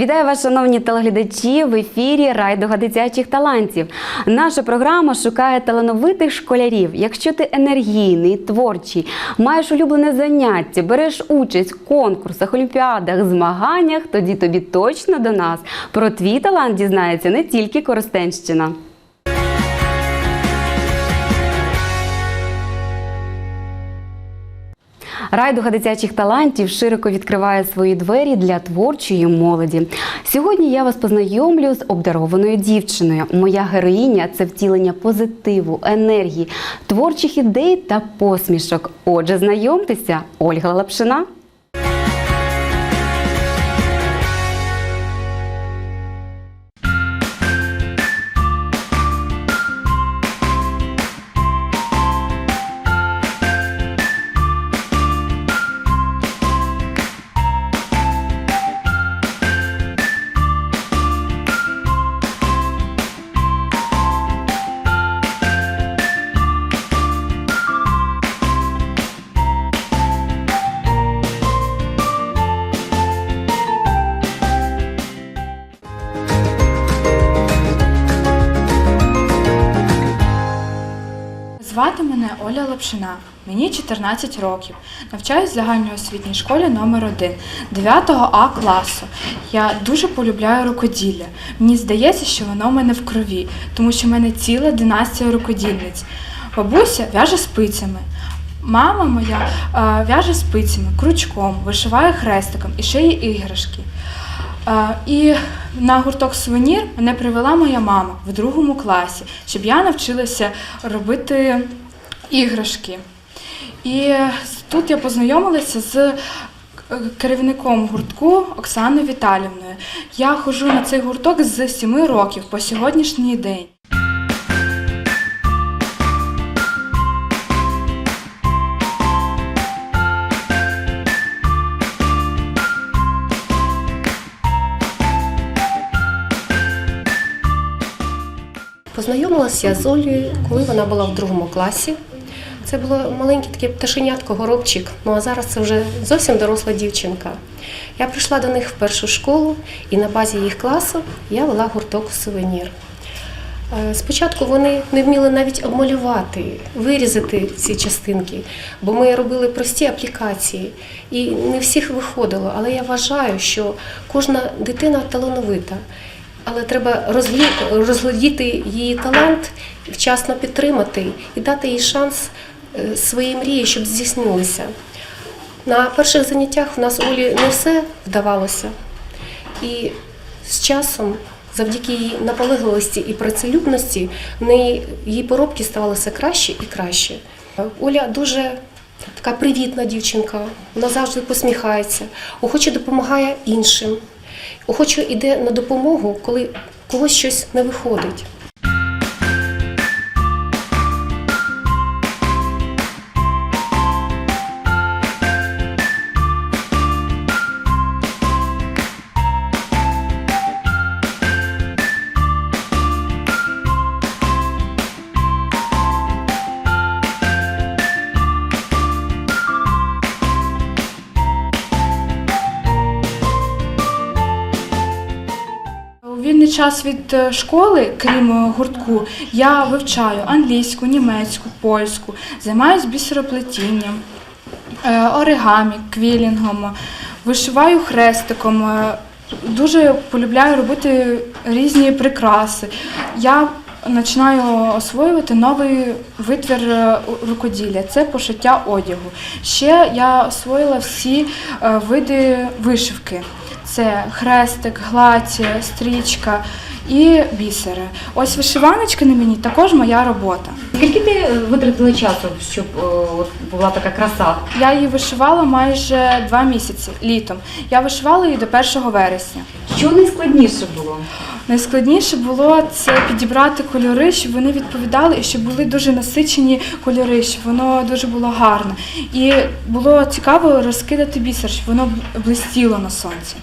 Вітаю вас, шановні телеглядачі в ефірі Райдуга дитячих талантів. Наша програма шукає талановитих школярів. Якщо ти енергійний, творчий, маєш улюблене заняття, береш участь в конкурсах, олімпіадах, змаганнях, тоді тобі точно до нас. Про твій талант дізнається не тільки Коростенщина. Райдуга дитячих талантів широко відкриває свої двері для творчої молоді. Сьогодні я вас познайомлю з обдарованою дівчиною. Моя героїня це втілення позитиву, енергії, творчих ідей та посмішок. Отже, знайомтеся, Ольга Лапшина. Звати мене Оля Лапшина. Мені 14 років. Навчаюсь в загальноосвітній школі номер 1 9 А класу. Я дуже полюбляю рукоділля. Мені здається, що воно в мене в крові, тому що в мене ціла династія рукодільниць. Бабуся в'яже спицями. Мама моя е, в'яже спицями, крючком, вишиває хрестиком і шиє іграшки. Е, І на гурток сувенір мене привела моя мама в другому класі, щоб я навчилася робити іграшки. І тут я познайомилася з е, керівником гуртку Оксаною Віталівною. Я ходжу на цей гурток з 7 років по сьогоднішній день. Познайомилася я з Олею, коли вона була в другому класі. Це було маленьке таке пташенятко, горобчик. Ну а зараз це вже зовсім доросла дівчинка. Я прийшла до них в першу школу, і на базі їх класу я вела гурток сувенір. Е, Спочатку вони не вміли навіть обмалювати, вирізати ці частинки, бо ми робили прості аплікації, і не всіх виходило. Але я вважаю, що кожна дитина талановита. Але треба розглядіти її талант, вчасно підтримати і дати їй шанс е, свої мрії, щоб здійснилися. На перших заняттях в нас Олі не все вдавалося. І з часом, завдяки її наполегливості і працелюбності, в неї її поробки ставали все краще і краще. Оля дуже така привітна дівчинка, вона завжди посміхається, охоче допомагає іншим, охоче йде на допомогу, коли когось щось не виходить. Вільний час від е, школи, крім е, гуртку, я вивчаю англійську, німецьку, польську, займаюся бісероплетінням, е, оригамі, квілінгом, вишиваю хрестиком. Дуже полюбляю робити різні прикраси. Я починаю освоювати новий витвір рукоділля це пошиття одягу. Ще я освоїла всі види вишивки. Це хрестик, гладь, стрічка і бісери. Ось вишиваночка на мені також моя робота. Скільки ти е, витратила часу, щоб е, от, була така краса? Я її вишивала майже два місяці літом. Я вишивала її до 1 вересня. Що найскладніше було? Найскладніше було це підібрати кольори, щоб вони відповідали і щоб були дуже насичені кольори, щоб воно дуже було гарне. І було цікаво розкидати бісер, щоб воно блистіло на сонці.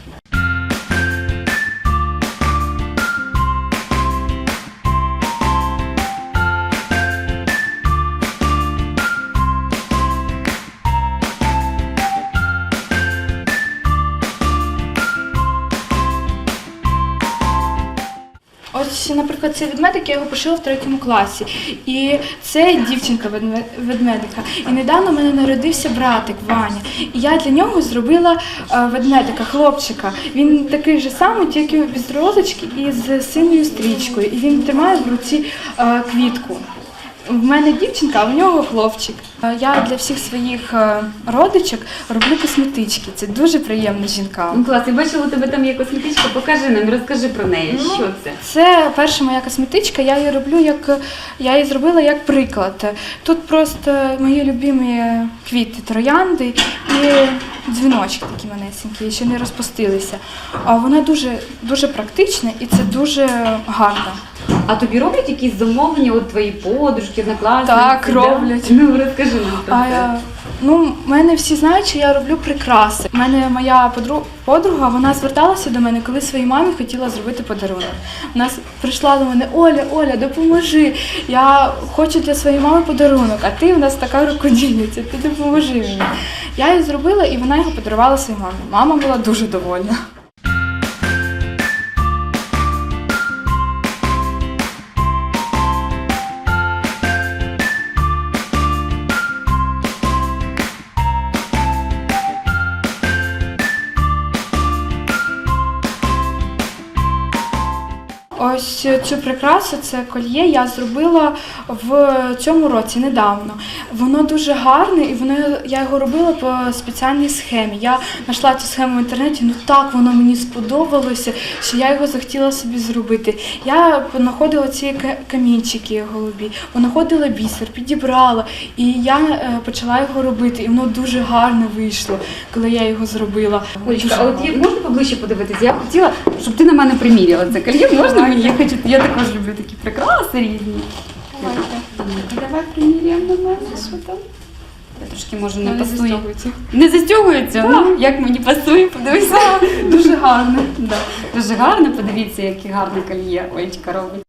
Наприклад, цей ведмедик я його пошила в третьому класі. І це дівчинка ведме- ведмедика. І недавно в мене народився братик Ваня. І я для нього зробила е, ведмедика, хлопчика. Він такий же самий, тільки без розочки і з синьою стрічкою. І він тримає в руці е, квітку. В мене дівчинка, а в нього хлопчик. Е, Я для всіх своїх е, родичок роблю косметички. Це дуже приємно жінкам. Ну, клас, я бачила, у тебе там є косметичка, покажи нам, розкажи про неї. Ну, Що це? Це перша моя косметичка. Я її роблю як я її зробила як приклад. Тут просто мої любимі квіти, троянди і дзвіночки такі манесенькі, ще не розпустилися. А вона дуже дуже практична і це дуже гарно. А тобі роблять якісь замовлення, от твої подружки, однокласники? Так, да? роблять. Ну, розкажи нам про А це. я, ну, мене всі знають, що я роблю прикраси. У мене моя подру- подруга, вона зверталася до мене, коли своїй мамі хотіла зробити подарунок. Вона прийшла до мене, Оля, Оля, допоможи. Я хочу для своєї мами подарунок, а ти у нас така рукодільниця, ти допоможи мені. Я її зробила і вона його подарувала своїй мамі. Мама була дуже довольна. Ось цю прикрасу, це кольє я зробила в цьому році недавно. Воно дуже гарне, і воно я його робила по спеціальній схемі. Я знайшла цю схему в інтернеті. Ну так воно мені сподобалося, що я його захотіла собі зробити. Я знаходила ці ка- камінчики голубі, понаходила бісер, підібрала, і я е, почала його робити. І воно дуже гарно вийшло, коли я його зробила. Олечка, а от є, можна поближче подивитися? Я б хотіла, щоб ти на мене приміряла це кольє. Можна мені? Я хочу, я також люблю такі прикраси різні. Давайте. Давай приміряємо на мене, що там. Я трошки може не пасує. Не застягується? Ну, як мені пасує, подивися. Дуже гарно. Да. Дуже гарно, подивіться, яке гарне кольє Олечка робить.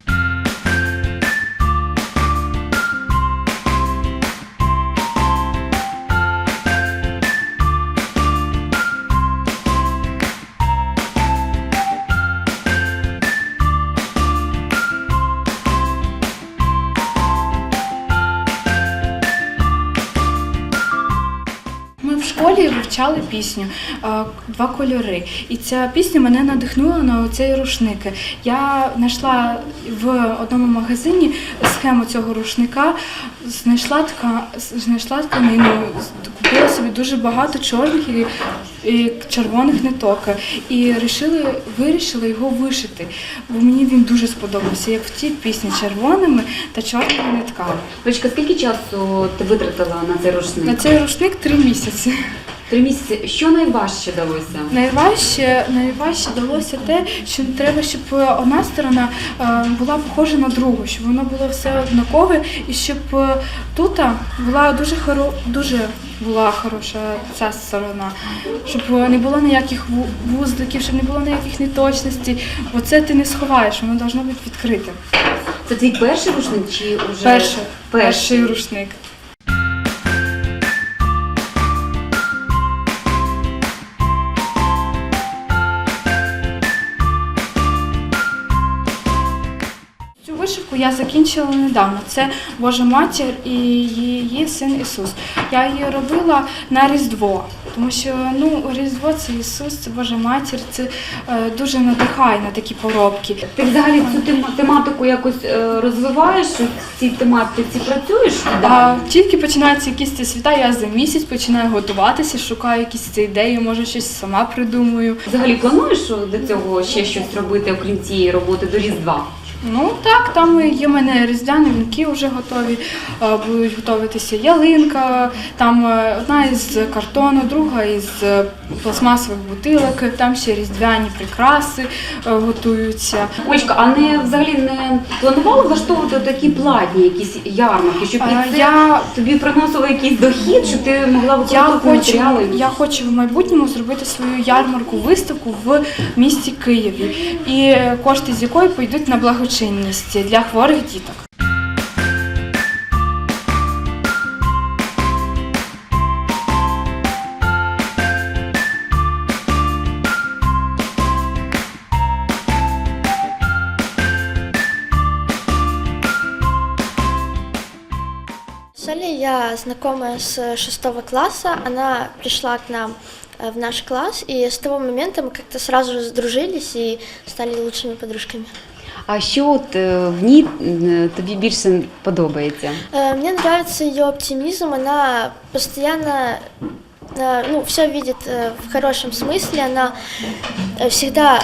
Школі вивчали пісню е, Два кольори. І ця пісня мене надихнула на цей рушник. Я знайшла в одному магазині схему цього рушника, знайшла така, знайшла тканину, купила собі дуже багато чорних і, і червоних ниток. І рішили, вирішили його вишити. Бо мені він дуже сподобався, як в тій пісні червоними та чорними нитками. Олечка, скільки часу ти витратила на цей рушник? На цей рушник три місяці. Три місяці. Що найважче далося? Найважче, найважче далося те, що треба, щоб одна сторона е, була похожа на другу, щоб воно було все однакове, і щоб е, тут була дуже хоро, дуже була хороша ця сторона, щоб не було ніяких вузликів, щоб не було ніяких неточностей. Бо це ти не сховаєш, воно має бути відкрите. Це твій перший рушник чи вже Перший, перший? перший рушник. Я закінчила недавно. Це Божа матір і її син Ісус. Я її робила на Різдво, тому що ну Різдво це Ісус, це Божа матір, це е, дуже надихає на такі поробки. Ти взагалі цю тематику якось е, розвиваєш? В цій тематиці працюєш? А тільки починаються якісь ці свята, я за місяць починаю готуватися, шукаю якісь ці ідеї, може щось сама придумаю. Взагалі плануєш до цього ще щось робити, окрім цієї роботи до Різдва? Ну так, там є в мене різдвяні вінки вже готові, будуть готуватися ялинка, там е, одна із картону, друга із е, пластмасових бутилок, там ще різдвяні прикраси е, готуються. Олечка, а не взагалі не планувала влаштовувати такі платні, якісь ярмарки, щоб і це я- тобі приносило якийсь дохід, щоб ти могла Я використовувати хочу, матеріали? я хочу в майбутньому зробити свою ярмарку виставку в місті Києві, і кошти з якої пойдуть на доброчинність для хворих діток. Соня, я знакомая с шестого класса, она пришла к нам э, в наш класс, и с того момента мы как-то сразу сдружились и стали лучшими подружками. А що от е, в ній е, тобі більше подобається? Э, Мне нравится ее оптимизм. Она постоянно э, ну, все видит э, в хорошем смысле. Она э, всегда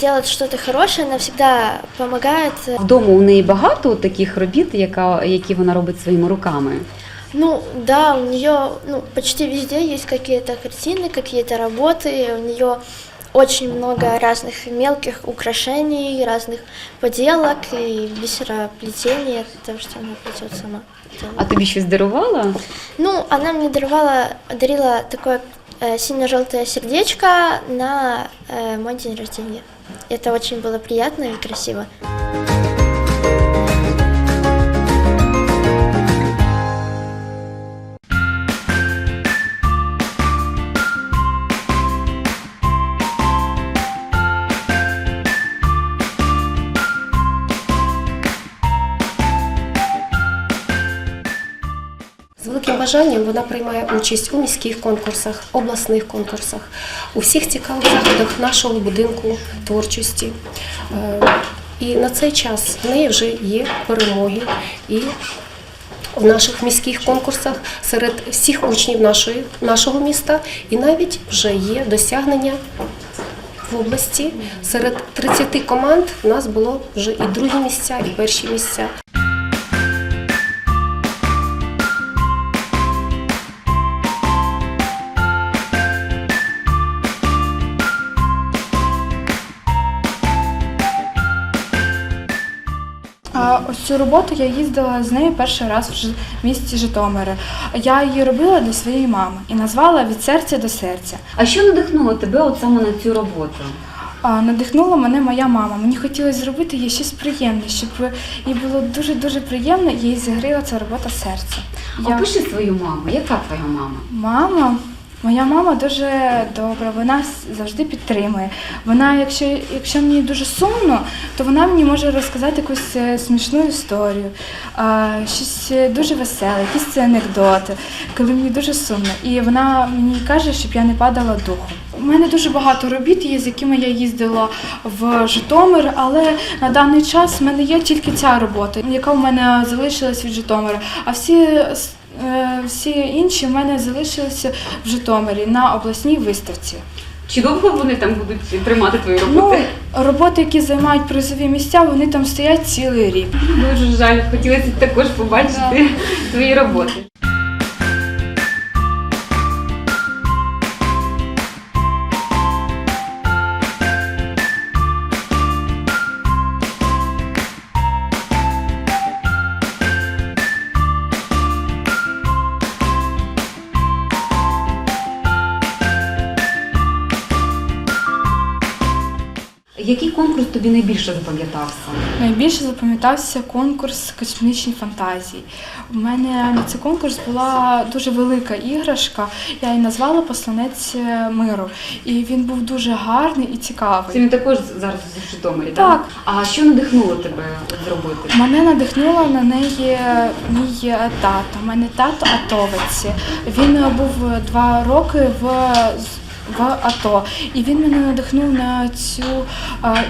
делает что-то хорошее, она всегда помогает. э, Вдома у неї багато от таких робіт, яка, які вона робить своїми руками. Ну да, у нее ну, почти везде есть какие-то картины, какие-то работы. У нее очень много разных мелких украшений, разных поделок и бисероплетений. Это то, что она плетет сама. А тобі щось дарувала? Ну, она мне даровала, дарила такое э, сине-желтое сердечко на э, мой день рождения. Это очень было приятно и красиво. Бажанням вона приймає участь у міських конкурсах, обласних конкурсах, у всіх цікавих заходах нашого будинку творчості. Е, І на цей час в неї вже є перемоги і в наших міських конкурсах серед всіх учнів нашої, нашого міста, і навіть вже є досягнення в області. Серед 30 команд у нас було вже і другі місця, і перші місця. Цю роботу я їздила з нею перший раз в місті Житомири. Я її робила для своєї мами і назвала від серця до серця. А що надихнуло тебе от саме на цю роботу? Надихнула мене моя мама. Мені хотілося зробити їй щось приємне, щоб їй було дуже дуже приємно, і їй зігріла ця робота серця. Я- Опиши свою маму. Яка твоя мама? Мама, моя мама дуже добра, вона завжди підтримує. Вона, якщо, якщо мені дуже сумно, то вона мені може розказати якусь е, смішну історію, щось е, дуже веселе, якісь анекдоти, коли мені дуже сумно. І вона мені каже, щоб я не падала духом. У мене дуже багато робіт є, з якими я їздила в Житомир, але на даний час в мене є тільки ця робота, яка у мене залишилась від Житомира. А всі Всі інші в мене залишилися в Житомирі на обласній виставці. Чи довго вони там будуть тримати твої Ну, роботи, які займають призові місця, вони там стоять цілий рік. Дуже жаль, хотілося також побачити твої роботи. Який конкурс тобі найбільше запам'ятався? Найбільше запам'ятався конкурс космічні фантазії. У мене на цей конкурс була дуже велика іграшка. Я її назвала Посланець миру. І він був дуже гарний і цікавий. Це він також зараз в Житомирі, Так. А що надихнуло тебе зробити? Мене надихнуло на неї мій тато. У мене тато атовець. Він е, був е, два роки в. В АТО, і він мене надихнув на цю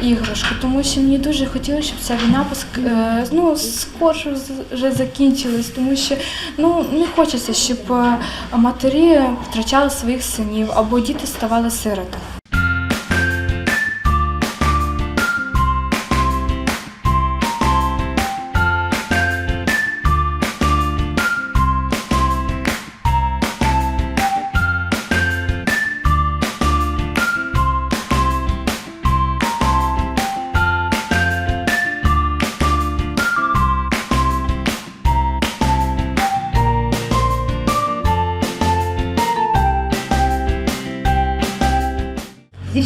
іграшку, тому що мені дуже хотілося, щоб ця війна е, ну, скорше вже закінчилась, тому що ну не хочеться, щоб е, матері втрачали своїх синів або діти ставали сиротами.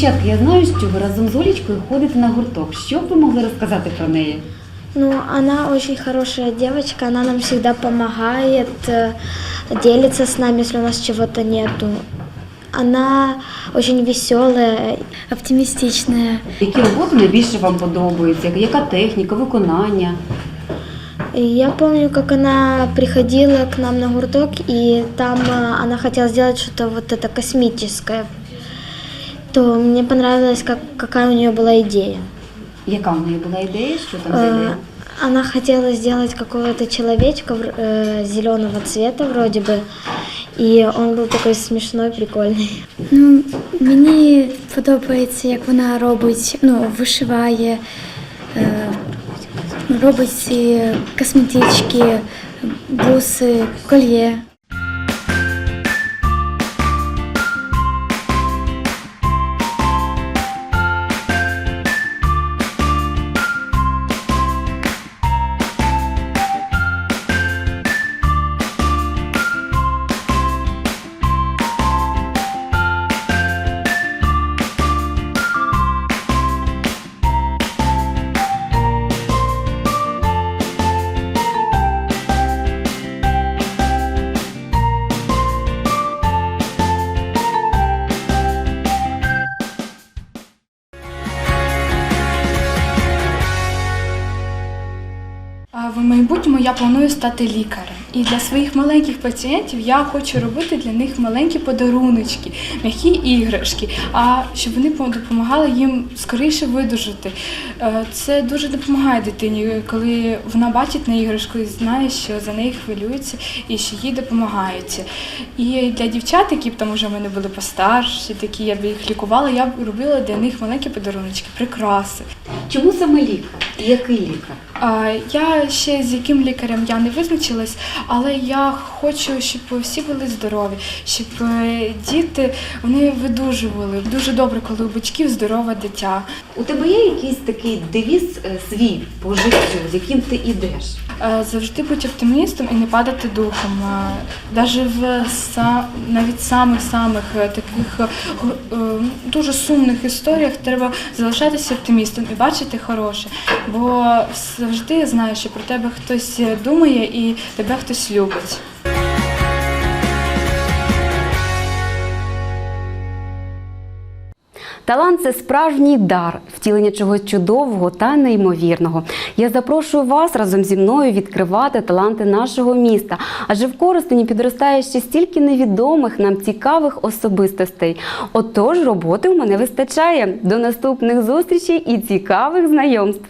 Дівчатка, я знаю, що ви разом з Олічкою ходите на гурток. Що б ви могли розказати про неї? Ну, она очень хорошая девочка, она нам всегда помогает, э, делится с нами, если у нас чего-то нету. Она очень веселая, оптимистичная. Які роботи найбільше вам подобаються? Яка техніка, виконання? Я помню, как она приходила к нам на гурток, и там а, она хотела сделать что-то вот это космическое То мне понравилось, как, какая у нее была идея. Яка в неї була ідея? Що там за Э, ідея? Она хотела сделать какого-то человечка зеленого цвета вроде бы, и он был такой смешной, прикольный. Ну, мені подобається, як вона робить, ну, вишиває, е, робить ці косметички, буси, кольє. В майбутньому я планую стати лікарем. І для своїх маленьких пацієнтів я хочу робити для них маленькі подаруночки, м'які іграшки, а щоб вони допомагали їм скоріше видужати. Е, Це дуже допомагає дитині, коли вона бачить на іграшку і знає, що за неї хвилюються і що їй допомагають. І для дівчат, які б там уже в мене були постарші, такі я б їх лікувала, я б робила для них маленькі подаруночки, прикраси. Чому саме лікар? Який лікар? Я ще з яким лікарем я не визначилась, але я хочу, щоб всі були здорові, щоб е, діти вони видужували. Дуже добре, коли у батьків здорове дитя. У тебе є якийсь такий девіз е, свій по життю, з яким ти йдеш? Е, Завжди бути оптимістом і не падати духом. Навіть в навіть самих самих е, таких е, е, дуже сумних історіях треба залишатися оптимістом і бачити хороше. Бо завжди знаєш, що про тебе хтось думає і тебе хтось любить. Талант це справжній дар, втілення чогось чудового та неймовірного. Я запрошую вас разом зі мною відкривати таланти нашого міста. Адже в Коростені підростає ще стільки невідомих нам цікавих особистостей. Отож, роботи у мене вистачає. До наступних зустрічей і цікавих знайомств.